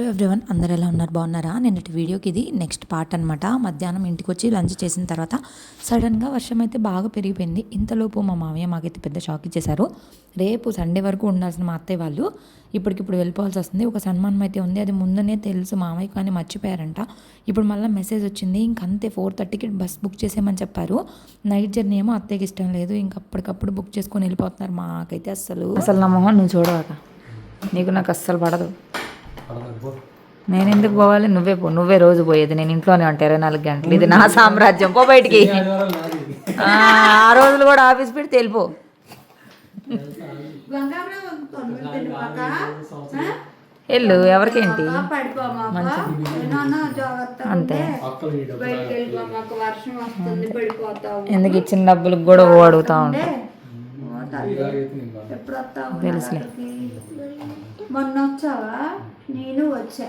Hello everyone అందరు ఎలా ఉన్నారు? బాగున్నారా? నిన్నటి వీడియోకి ఇది నెక్స్ట్ పార్ట్ అనమాట మధ్యాహ్నం ఇంటికి వచ్చి లంచ్ చేసిన తర్వాత సడన్గా వర్షం అయితే బాగా పెరిగిపోయింది. ఇంతలోపు మా మామయ్య మాకైతే పెద్ద షాక్ ఇచ్చేశారు. రేపు సండే వరకు ఉండాల్సిన మా అత్తయ్య వాళ్ళు ఇప్పటికిప్పుడు వెళ్ళిపోవాల్సి వస్తుంది. ఒక సన్మానం అయితే ఉంది. అది ముందనే తెలుసు. మామయ్య కానీ మర్చిపోయారంట. ఇప్పుడు మళ్ళీ మెసేజ్ వచ్చింది. ఇంకంతే ఫోర్ థర్టీకి బస్ బుక్ చేసేయమని చెప్పారు. నైట్ జర్నీ ఏమో అత్తయ్యకి ఇష్టం లేదు. ఇంక అప్పటికప్పుడు బుక్ చేసుకొని వెళ్ళిపోతున్నారు మాకైతే అస్సలు. అసలు నా మొహం నువ్వు చూడవాక నీకు నాకు అస్సలు పడదు. నేను ఎందుకు పోవాలి? నువ్వే పో నువ్వే రోజు పోయేది. నేను ఇంట్లోనే ఉంటా ఇరవై నాలుగు గంటలు. ఇది నా సామ్రాజ్యం. పో బయటికి. ఆ ఆ రోజులు కూడా ఆఫీస్ పెడితే వెళ్ళిపో. వెళ్ళు ఎవరికేంటి? అంతే. ఎందుకు ఇచ్చిన డబ్బులకు కూడా ఓ అడుగుతా ఉంటా తెలుసులే. మొన్న వచ్చావా నేను వచ్చా.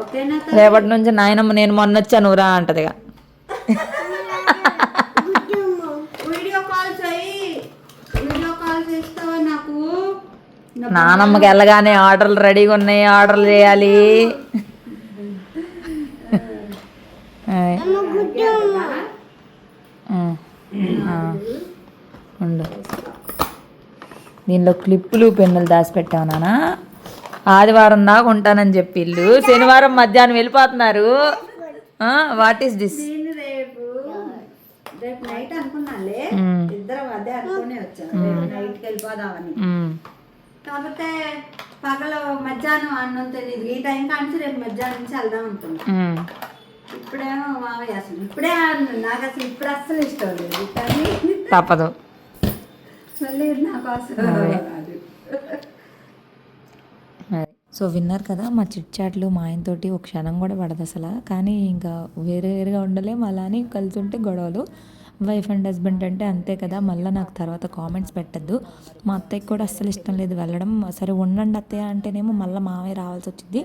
ఓకేనా రేపటి నుంచి నాయనమ్మ నేను మొన్న వచ్చాను రా అంటదిగా. వీడియో కాల్ చేయి వీడియో కాల్ చేస్తావా నాకు? నా నానమ్మకి వెళ్ళగానే ఆర్డర్లు రెడీగా ఉన్నాయి ఆర్డర్లు చేయాలి. ఉండు. దీనిలో క్లిప్పులు పెన్నులు దాచిపెట్టావు నానా. ఆదివారం దాకా ఉంటానని చెప్పి ఇల్లు. శనివారం మధ్యాహ్నం వెళ్ళిపోతున్నారు. వాట్ ఈస్ దిస్ రేపు రేపు నైట్ అనుకున్నాలే ఇద్దరం అదే అనుకునే వచ్చాను రేపు నైట్కి వెళ్ళిపోదామని. కాకపోతే పగల మధ్యాహ్నం అన్నం తెలియదు ఈ టైం రేపు మధ్యాహ్నం నుంచి వెళ్దాం అనుకున్నా. ఇప్పుడేమో మామయ్య అసలు ఇప్పుడే. నాకు అసలు ఇప్పుడు అస్సలు ఇష్టం లేదు. తప్పదు. నాకు అది. సో విన్నారు కదా మా చిట్ చాట్లు మా ఆయనతోటి ఒక క్షణం కూడా పడదు అసలు. కానీ ఇంకా వేరే వేరేగా ఉండలేం అలా అని కలిసి ఉంటే గొడవలు. వైఫ్ అండ్ హస్బెండ్ అంటే అంతే కదా మళ్ళీ నాకు తర్వాత కామెంట్స్ పెట్టద్దు. మా అత్తయ్యకి కూడా అస్సలు ఇష్టం లేదు వెళ్ళడం. సరే ఉండండి అత్తయ్య అంటేనేమో మళ్ళీ మావే రావాల్సి వచ్చింది.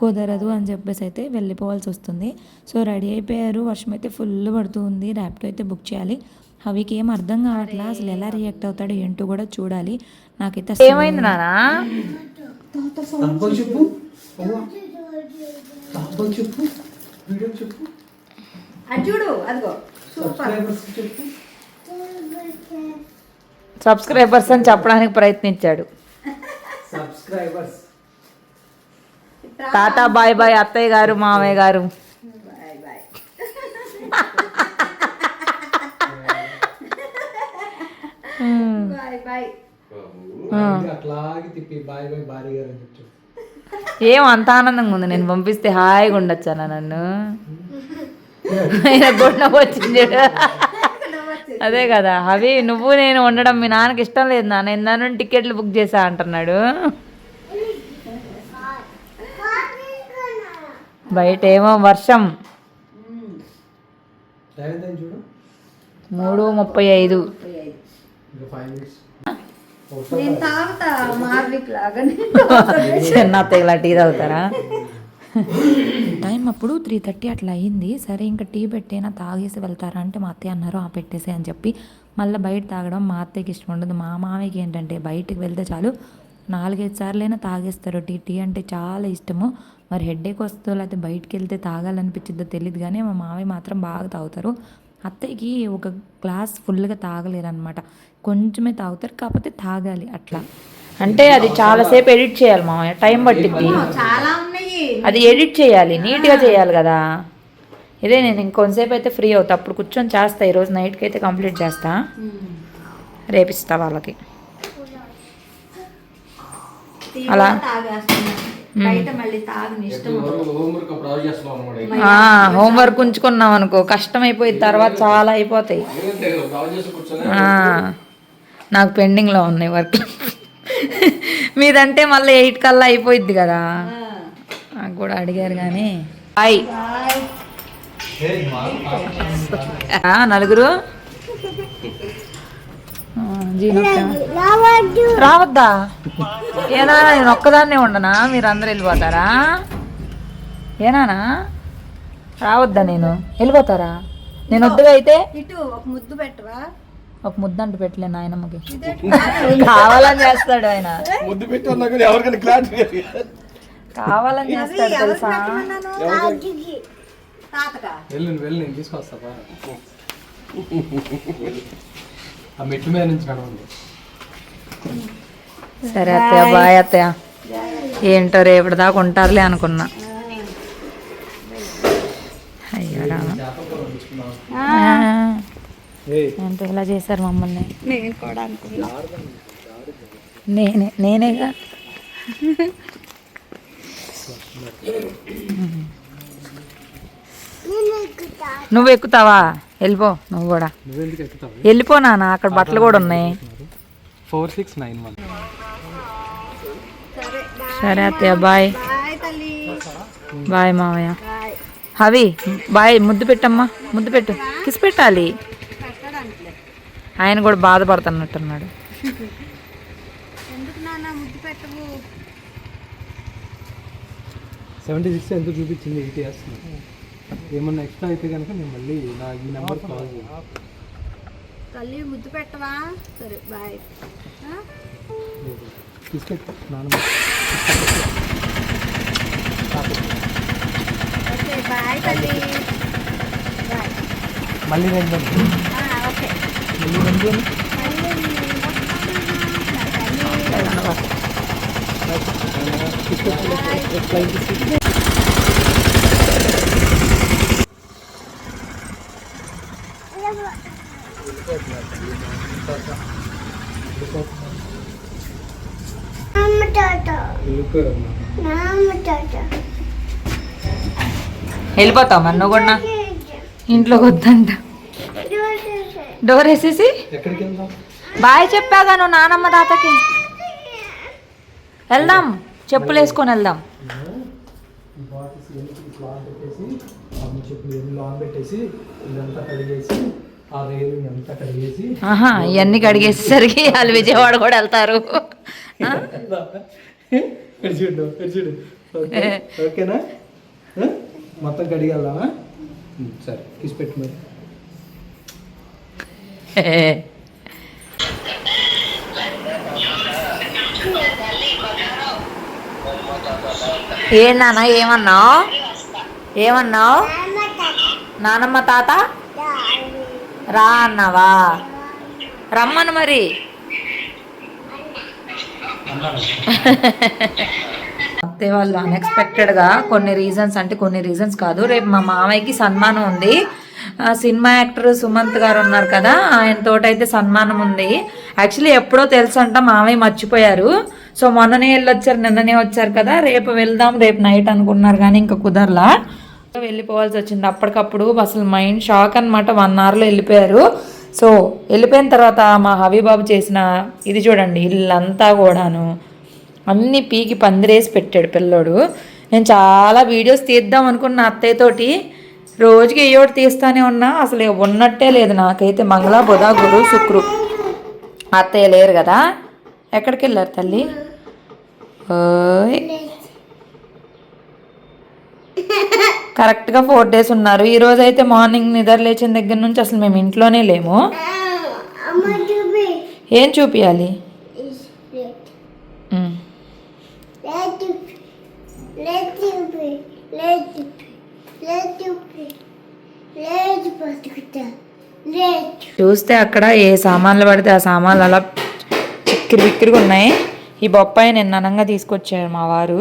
కుదరదు అని చెప్పేసి అయితే వెళ్ళిపోవాల్సి వస్తుంది. సో రెడీ అయిపోయారు. వర్షం అయితే ఫుల్ పడుతూ ఉంది. ర్యాపిడో అయితే బుక్ చేయాలి. అవికి ఏం అర్థం కావట్లా? అసలు ఎలా రియాక్ట్ అవుతాడో ఏంటో కూడా చూడాలి. నాకైతే ఏమైంది నానా? తప్పని చెప్పు. అవ్వ. తప్పని చెప్పు. వీడియో చెప్పు. అది చూడు అదిగో. సబ్స్క్రైబర్స్ అని చెప్పడానికి ప్రయత్నించాడు. సబ్స్క్రైబర్స్. టాటా బాయ్ బాయ్ అత్తయ్య గారు మామయ్య గారు బాయ్ బాయ్ బాయ్ బాయ్ అట్లాగే తిప్పి బాయ్ బాయ్ భారీ గారు అని చెప్పు. ఏం అంత ఆనందంగా ఉంది. నేను పంపిస్తే హాయిగా ఉండొచ్చానా నన్ను? గుండె వచ్చింది. అదే కదా. అవి నువ్వు నేను ఉండడం మీ నాన్నకి ఇష్టం లేదు నాన్న. ఇందా నుండి టికెట్లు బుక్ చేసా అంటున్నాడు. బయట ఏమో వర్షం మూడు ముప్పై ఐదు. ఇంకా ఫైవ్ మినిట్స్. నేను తాగుతా మార్విక్ ఇలా టీ తాగుతారా? టైం అప్పుడు త్రీ థర్టీ అట్లా అయ్యింది సరే ఇంకా టీ పెట్టేనా తాగేసి వెళ్తారా అంటే మా అత్తయ్య అన్నారు ఆ పెట్టేసే అని చెప్పి మళ్ళీ బయట తాగడం మా అత్తయ్యకి ఇష్టం ఉండదు. మా మామయ్యకి ఏంటంటే బయటికి వెళ్తే చాలు నాలుగైదు సార్లైనా తాగేస్తారు. టీ టీ అంటే చాలా ఇష్టము. మరి హెడ్ఏక్ వస్తుందో లేకపోతే బయటికి వెళ్తే తాగాలనిపించిద్దో తెలియదు కానీ మా మామయ్య మాత్రం బాగా తాగుతారు. అత్తయ్యకి ఒక గ్లాస్ ఫుల్గా తాగలేరు అనమాట కొంచెమే తాగుతారు కాకపోతే తాగాలి అట్లా. అంటే అది చాలాసేపు ఎడిట్ చేయాలి మామయ్య టైం ఉన్నాయి. అది ఎడిట్ చేయాలి నీట్గా చేయాలి కదా. ఇదే నేను ఇంకొంతసేపు అయితే ఫ్రీ అవుతా అప్పుడు కూర్చొని చేస్తా ఈరోజు నైట్కి అయితే కంప్లీట్ చేస్తా. రేపిస్తా వాళ్ళకి. అలా. హోంవర్క్ ఉంచుకున్నాం అనుకో కష్టం అయిపోయిన తర్వాత చాలా అయిపోతాయి. నాకు పెండింగ్లో ఉన్నాయి వర్క్. మీదంటే మళ్ళీ ఎయిట్ కల్లా అయిపోయింది కదా. నాకు కూడా అడిగారు కానీ. హాయ్. నలుగురు? రావద్దా? ఏనా నేను ఒక్కదాన్నే ఉండనా? మీరు అందరు వెళ్ళిపోతారా? ఏనానా? రావద్దా నేను? వెళ్ళిపోతారా? నేను వద్దుగా అయితే? ఇటు ఒక ముద్దు పెట్టవా? ఒక ముద్దంటు పెట్టలే నాయనమ్మకి. కావాలని చేస్తాడు ఆయన. ముద్దు పెట్టి ఎవరికైనా క్లారిటీ కావాలని చేస్తాడు తెలుసా? వెళ్ళు వెళ్ళి నేను. ఆ మెట్ల మీద నుంచి కనవండి సరే అత్తయ్య బాయ్ అత్తయ్య. ఏంటో రేపటి దాకా ఉంటారులే అనుకున్నా అయ్యో రామ ఆ, ఏంటో ఇలా చేశారు మమ్మల్ని? నేను కూడా అనుకున్నా. నేనే నేనేగా నువ్వు ఎక్కుతావా? వెళ్ళిపో నువ్వు కూడా. వెళ్ళిపో నాన్న అక్కడ బట్టలు కూడా ఉన్నాయి. Four six nine one. సరే అత్తయ్య బాయ్. బాయ్ మావయ్య. హవి బాయ్ ముద్దు పెట్టమ్మా ముద్దు పెట్టు. కిస్ పెట్టాలి. ఆయన కూడా బాధపడుతున్నట్టున్నాడు. ఎందుకు నాన్న ముద్దు పెట్టవు సెవెంటీ సిక్స్ ఎంత చూపించింది ఎయిటీ వేస్తుంది ఏమన్నా ఎక్స్ట్రా అయితే కనుక నేను మళ్ళీ నా ఈ నెంబర్ కాల్ తల్లి ముద్దు పెట్టవా? సరే బాయ్. నాన్న ఓకే బాయ్ తల్లి. బాయ్. మళ్ళీ రెండు వెళ్ళిపోతావు నువ్వు కూడా ఇంట్లోకి వద్దంట. డోర్ వేసేసి. బాయ్ చెప్పాగా నువ్వు నానమ్మ తాతకి. వెళ్దాం చెప్పులు వేసుకొని వెళ్దాం. ఇవన్నీ కడిగేసేసరికి వాళ్ళు విజయవాడ కూడా వెళ్తారు. చూడు చూడు. ఓకేనా? మొత్తం కడిగెళ్దామా ఉమ్, సరే తీసి పెట్టు మరి. ఏ నాన్న ఏమన్నావు? ఏమన్నావు? నానమ్మ తాత? రా అన్నావా? రమ్మను మరి. అత్తే వాళ్ళు అన్ఎక్స్పెక్టెడ్గా కొన్ని రీజన్స్ అంటే కొన్ని రీజన్స్ కాదు. రేపు మా మామయ్యకి సన్మానం ఉంది. సినిమా యాక్టర్ సుమంత్ గారు ఉన్నారు కదా ఆయన తోటైతే సన్మానం ఉంది. యాక్చువల్లీ ఎప్పుడో తెలుసు అంట మామయ్య మర్చిపోయారు. సో మొన్ననే వెళ్ళొచ్చారు నిన్ననే వచ్చారు కదా రేపు వెళ్దాం రేపు నైట్ అనుకున్నారు కానీ ఇంకా కుదరలా. వెళ్ళిపోవాల్సి వచ్చింది. అప్పటికప్పుడు అసలు మైండ్ షాక్ అనమాట వన్ అవర్లో వెళ్ళిపోయారు. సో వెళ్ళిపోయిన తర్వాత మా హబీబాబు చేసిన ఇది చూడండి ఇల్లంతా కూడాను. అన్ని పీకి పందిరేసి పెట్టాడు పిల్లోడు. నేను చాలా వీడియోస్ తీద్దాం అనుకున్న అత్తయ్యతోటి. రోజుకి ఏ ఒకటి తీస్తానే ఉన్నా అసలు ఉన్నట్టే లేదు. నాకైతే మంగళ బుధ గురు శుక్రు. అత్తయ్య లేరు కదా. ఎక్కడికి వెళ్ళారు తల్లి? ఓయ్. కరెక్ట్గా ఫోర్ డేస్ ఉన్నారు. ఈ రోజు అయితే మార్నింగ్ నిద్ర లేచిన దగ్గర నుంచి అసలు మేము ఇంట్లోనే లేము. ఏం చూపించాలి చూస్తే అక్కడ ఏ సామాన్లు పడితే ఆ సామాన్లు అలా చిక్కిరి బిక్కిరిగా ఉన్నాయి. ఈ బొప్పాయి నేను అనంగా తీసుకొచ్చారు మా వారు.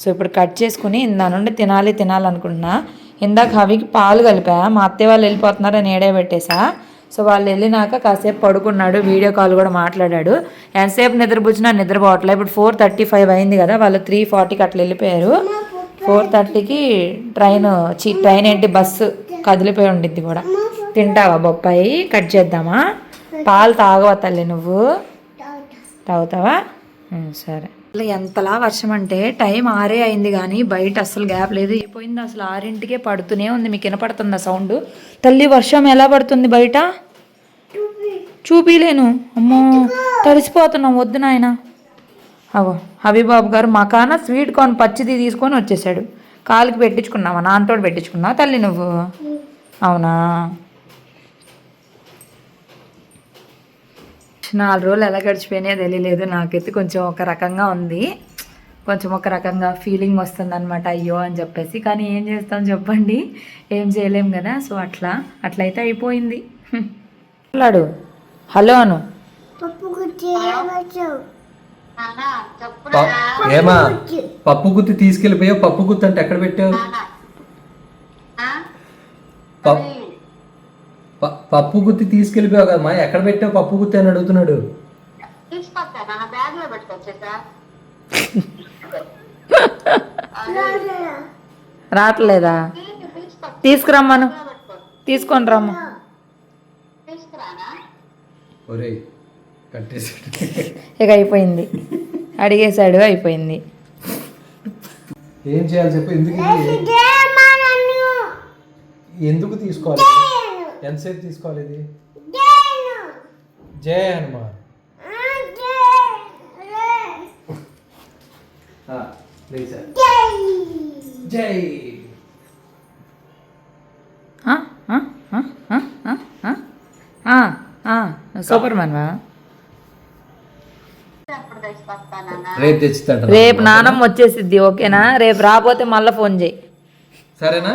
సో ఇప్పుడు కట్ చేసుకుని ఇందా నుండి తినాలి తినాలనుకుంటున్నా. ఇందాక హవికి పాలు కలిపా మా అత్తయ్య వాళ్ళు వెళ్ళిపోతున్నారని ఏడే పెట్టేశా సో వాళ్ళు వెళ్ళినాక కాసేపు పడుకున్నాడు వీడియో కాల్ కూడా మాట్లాడాడు. ఎంతసేపు నిద్రపుచ్చినా నిద్రపోవట్లే. ఇప్పుడు ఫోర్ థర్టీ ఫైవ్ అయింది కదా వాళ్ళు త్రీ ఫార్టీకి అట్లా వెళ్ళిపోయారు. ఫోర్ థర్టీకి ట్రైన్ చి ట్రైన్ ఏంటి బస్సు కదిలిపోయి ఉండిద్ది కూడా. తింటావా బొప్పాయి? కట్ చేద్దామా? పాలు తాగవా తల్లి నువ్వు? తాగుతావా? సరే. ఎంతలా వర్షం అంటే టైం ఆరే అయింది కానీ బయట అసలు గ్యాప్ లేదు. అయిపోయింది అసలు ఆరింటికే పడుతూనే ఉంది. మీకు వినపడుతుందా సౌండ్? తల్లి వర్షం ఎలా పడుతుంది బయట? చూపిలేను. అమ్మో తడిసిపోతున్నాం వద్దు నాయనా. అగో హబీబాబు గారు మకాన స్వీట్ కార్న్ పచ్చిది తీసుకొని వచ్చేసాడు. కాలుకి పెట్టించుకున్నావా? నాన్నతోటి పెట్టించుకున్నావా తల్లి నువ్వు? అవునా? నాలుగు రోజులు ఎలా గడిచిపోయినాయో తెలియలేదు. నాకైతే కొంచెం ఒక రకంగా ఉంది. కొంచెం ఒక రకంగా ఫీలింగ్ వస్తుంది అనమాట అయ్యో అని చెప్పేసి. కానీ ఏం చేస్తాం చెప్పండి. ఏం చేయలేం కదా. సో అట్లా. అట్లయితే అయిపోయింది. మాట్లాడు హలో అను. ఏమా? పప్పు గుత్తి తీసుకెళ్ళిపోయావు? పప్పు గుత్తి అంటే ఎక్కడ పెట్టావు? పప్పు గుత్తి తీసుకెళ్ళిపోయావు కదమ్మా ఎక్కడ పెట్టావు పప్పు గుత్తి అని అడుగుతున్నాడు. రావట్లేదా? తీసుకురమ్మను. తీసుకొని రమ్మ. ఒరేయ్ ఇక అయిపోయింది. అడిగేశాడు అయిపోయింది. ఏం చేయాలి చెప్పు ఎందుకు ఎందుకు తీసుకోవాలి? ఎంతసేపు తీసుకోవాలి ఇది? జయ హనుమాన్. Ah, జై. Ah, ah, సూపర్ మన్వా రేపు తెచ్చుతాడు రేపు నానమ్మ వచ్చేసిద్ది ఓకేనా? రేపు రాకపోతే మళ్ళీ ఫోన్ చేయి. సరేనా?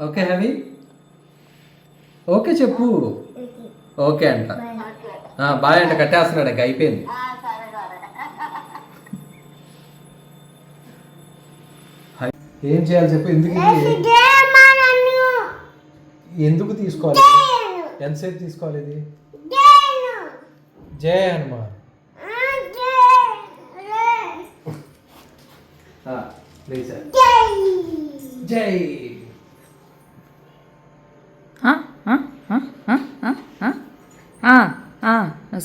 ఓకే హ్యావీ ఓకే చెప్పు. ఓకే అంట. ఆ, బాయ్ అంట కట్టేస్తున్నాడు ఇంకా అయిపోయింది. హై- ఏం చేయాలి చెప్పు? ఎందుకు? ఎందుకు తీసుకోవాలి? ఎంతసేపు తీసుకోవాలి ఇది? జయ హనుమాన్. లేచారు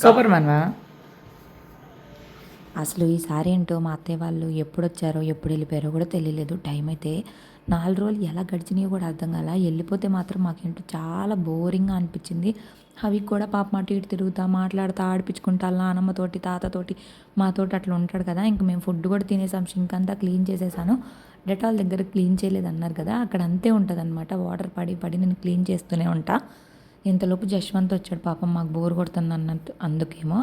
సూపర్ మ్యాన్వా అసలు ఈసారి ఏంటో మా అత్తయ్య వాళ్ళు ఎప్పుడు వచ్చారో ఎప్పుడు వెళ్ళిపోయారో కూడా తెలియలేదు. టైం అయితే నాలుగు రోజులు ఎలా గడిచినాయో కూడా అర్థం కాల. వెళ్ళిపోతే మాత్రం మాకేంటో చాలా బోరింగ్గా అనిపించింది. అవి కూడా పాప అటు ఇటు తిరుగుతా మాట్లాడుతా ఆడిపించుకుంటా అలా నాన్నమ్మతోటి తాతతోటి మాతోటి అట్లా ఉంటాడు కదా. ఇంక మేము ఫుడ్ కూడా తినేసాం సింక్ అంతా క్లీన్ చేసేసాను. డెటాల్ దగ్గర క్లీన్ చేయలేదు అన్నారు కదా. అక్కడ అంతే ఉంటుంది అనమాట వాటర్ పడి పడి నేను క్లీన్ చేస్తూనే ఉంటా. ఇంతలోపు జశ్వంత్ వచ్చాడు పాపం మాకు బోర్ కొడుతుంది అన్నట్టు అందుకేమో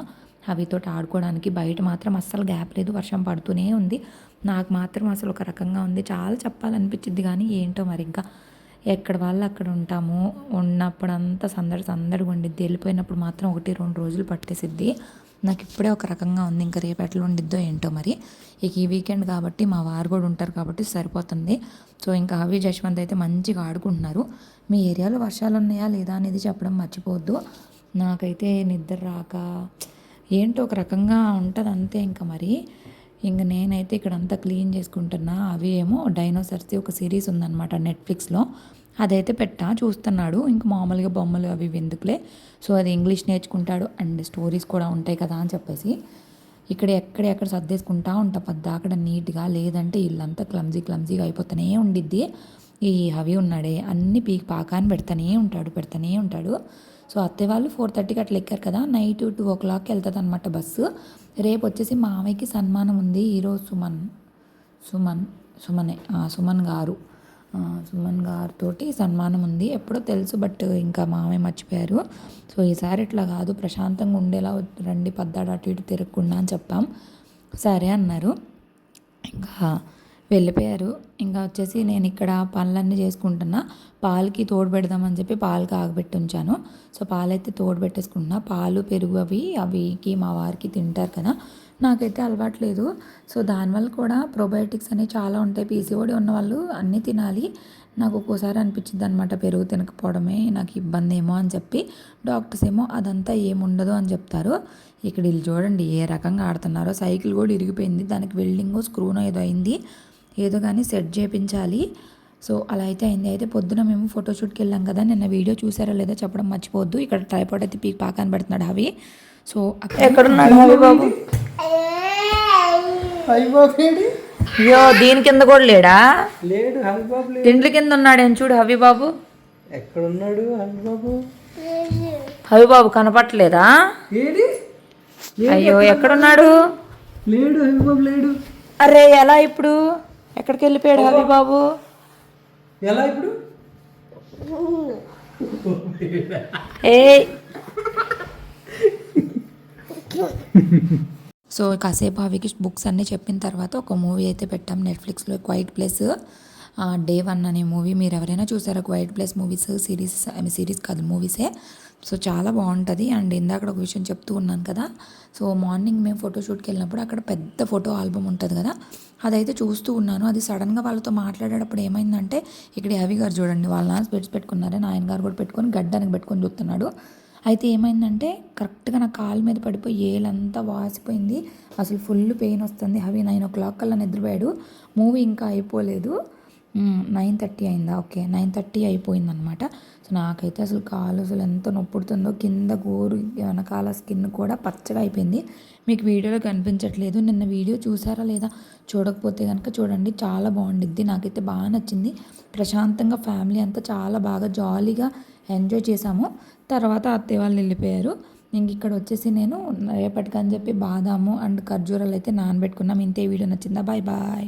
అవితోటి ఆడుకోవడానికి బయట మాత్రం అస్సలు గ్యాప్ లేదు వర్షం పడుతూనే ఉంది. నాకు మాత్రం అసలు ఒక రకంగా ఉంది. చాలా చెప్పాలనిపించింది కానీ ఏంటో మరి ఇంకా ఎక్కడ వాళ్ళు అక్కడ ఉంటాము. ఉన్నప్పుడు అంతా సందడి సందడిగా ఉండిద్ది. వెళ్ళిపోయినప్పుడు మాత్రం ఒకటి రెండు రోజులు పట్టేసిద్ది. నాకు ఇప్పుడే ఒక రకంగా ఉంది. ఇంకా రేపు ఎట్లా ఉండిద్దో ఏంటో మరి. ఇక ఈ వీకెండ్ కాబట్టి మా వారు కూడా ఉంటారు కాబట్టి సరిపోతుంది. సో ఇంకా అవి జశ్వంత్ అయితే మంచిగా ఆడుకుంటున్నారు. మీ ఏరియాలో వర్షాలు ఉన్నాయా లేదా అనేది చెప్పడం మర్చిపోవద్దు. నాకైతే నిద్ర రాక ఏంటో ఒక రకంగా ఉంటుంది అంతే ఇంకా మరి. ఇంక నేనైతే ఇక్కడ అంతా క్లీన్ చేసుకుంటున్నా. అవి ఏమో డైనోసర్స్ది ఒక సిరీస్ ఉందన్నమాట నెట్ఫ్లిక్స్లో. అదైతే పెట్టా చూస్తున్నాడు. ఇంకా మామూలుగా బొమ్మలు అవి ఎందుకులే. సో అది ఇంగ్లీష్ నేర్చుకుంటాడు. అండ్ స్టోరీస్ కూడా ఉంటాయి కదా అని చెప్పేసి. ఇక్కడ ఎక్కడ ఎక్కడ సర్దేసుకుంటా ఉంటా. అక్కడ నీట్గా లేదంటే ఇల్లంతా క్లమ్జీ క్లమ్జీగా అయిపోతూనే ఉండిద్ది. ఈ అవి ఉన్నాడే. అన్ని పీక్ పాకాన్ని పెడతానే ఉంటాడు పెడతానే ఉంటాడు. సో అత్తయ్య వాళ్ళు ఫోర్ థర్టీకి అట్లా ఎక్కారు కదా నైట్ టూ ఓ క్లాక్కి వెళ్తుంది అనమాట బస్సు. రేపు వచ్చేసి మామయ్యకి సన్మానం ఉంది ఈరోజు సుమన్ సుమన్ సుమనే సుమన్ గారు. సుమన్ గారితోటి సన్మానం ఉంది. ఎప్పుడో తెలుసు బట్ ఇంకా మామయ్య మర్చిపోయారు. సో ఈసారి ఇట్లా కాదు ప్రశాంతంగా ఉండేలా రండి పద్దాడు అటు ఇటు తిరగకుండా అని చెప్పాం. సరే అన్నారు. ఇంకా వెళ్ళిపోయారు. ఇంకా వచ్చేసి నేను ఇక్కడ పనులన్నీ చేసుకుంటున్నా. పాలకి తోడు పెడదామని చెప్పి పాలు కాగబెట్టి ఉంచాను. సో పాలైతే తోడు పెట్టేసుకుంటున్నా. పాలు పెరుగు అవి అవికి మా వారికి తింటారు కదా. నాకైతే అలవాటు లేదు. సో దానివల్ల కూడా ప్రోబయోటిక్స్ అనేవి చాలా ఉంటాయి. పీసీఓడి ఉన్న వాళ్ళు అన్నీ తినాలి. నాకు ఒక్కోసారి అనిపించింది అనమాట పెరుగు తినకపోవడమే నాకు ఇబ్బంది ఏమో అని చెప్పి. డాక్టర్స్ ఏమో అదంతా ఏముండదు అని చెప్తారు. ఇక్కడ వీళ్ళు చూడండి ఏ రకంగా ఆడుతున్నారో. సైకిల్ కూడా ఇరిగిపోయింది. దానికి వెల్డింగ్ స్క్రూనో ఏదో అయింది. ఏదో కానీ సెట్ చేయించాలి సో అలా అయితే అయింది. అయితే పొద్దున మేము ఫోటోషూట్కి వెళ్ళాం కదా నిన్న వీడియో చూసారో లేదో చెప్పడం మర్చిపోవద్దు. ఇక్కడ ట్రైపాడ్ అయితే పీక్ పాకాన్ని పెడుతున్నాడు అవి సో అక్కడ ఎక్కడున్నాడు హవి బాబు? హరిబాబు అయ్యో దీని కింద కూడా లేడా? లేడు తిండ్ల కింద ఉన్నాడేం చూడు హవి బాబు? ఎక్కడున్నాడు హరిబాబు హవి బాబు కనపట్లేదా ఏడి అయ్యో ఎక్కడున్నాడు? లేడు లేడు. అరే ఎలా ఇప్పుడు? ఎక్కడికి వెళ్ళిపోయాడు హవి బాబు ఎలా ఇప్పుడు? ఏ. సో కాసేపు అవికి బుక్స్ అన్నీ చెప్పిన తర్వాత ఒక మూవీ అయితే పెట్టాం నెట్ఫ్లిక్స్లో క్వైట్ ప్లేస్ డే వన్ అనే మూవీ మీరు ఎవరైనా చూసారా quiet place movies series series కాదు మూవీసే సో చాలా బాగుంటుంది. అండ్ ఇందాక ఒక విషయం చెప్తూ ఉన్నాను కదా. సో మార్నింగ్ మేము ఫోటోషూట్కి వెళ్ళినప్పుడు అక్కడ పెద్ద ఫోటో ఆల్బమ్ ఉంటుంది కదా. అదైతే చూస్తూ ఉన్నాను. అది సడన్గా వాళ్ళతో మాట్లాడేటప్పుడు ఏమైందంటే ఇక్కడ అవి గారు చూడండి వాళ్ళ నాన్న స్పెట్స్ పెట్టుకున్నారే నాయన గారు కూడా పెట్టుకొని గడ్డానికి పెట్టుకొని చూస్తున్నాడు. అయితే ఏమైందంటే కరెక్ట్గా నా కాలు మీద పడిపోయి ఏలంతా వాసిపోయింది. అసలు ఫుల్ పెయిన్ వస్తుంది. అవి నైన్ ఓ క్లాక్ కల్లా నిద్రపోయాడు. మూవీ ఇంకా అయిపోలేదు. నైన్ థర్టీ అయిందా? ఓకే నైన్ థర్టీ అయిపోయిందనమాట సో నాకైతే అసలు కాలు అసలు ఎంత నొప్పుడుతుందో కింద గోరు వెనకాల స్కిన్ కూడా పచ్చగా అయిపోయింది. మీకు వీడియోలో కనిపించట్లేదు. నిన్న వీడియో చూసారా లేదా? చూడకపోతే కనుక చూడండి. చాలా బాగుండిద్ది. నాకైతే బాగా నచ్చింది. ప్రశాంతంగా ఫ్యామిలీ అంతా చాలా బాగా జాలీగా ఎంజాయ్ చేశాము తర్వాత అత్తయ్య వాళ్ళు వెళ్ళిపోయారు. ఇంక ఇక్కడ వచ్చేసి నేను రేపటికని చెప్పి బాదాము అండ్ ఖర్జూరాలు అయితే నానబెట్టుకున్నాం. ఇంతే వీడియో నచ్చిందా? Bye bye.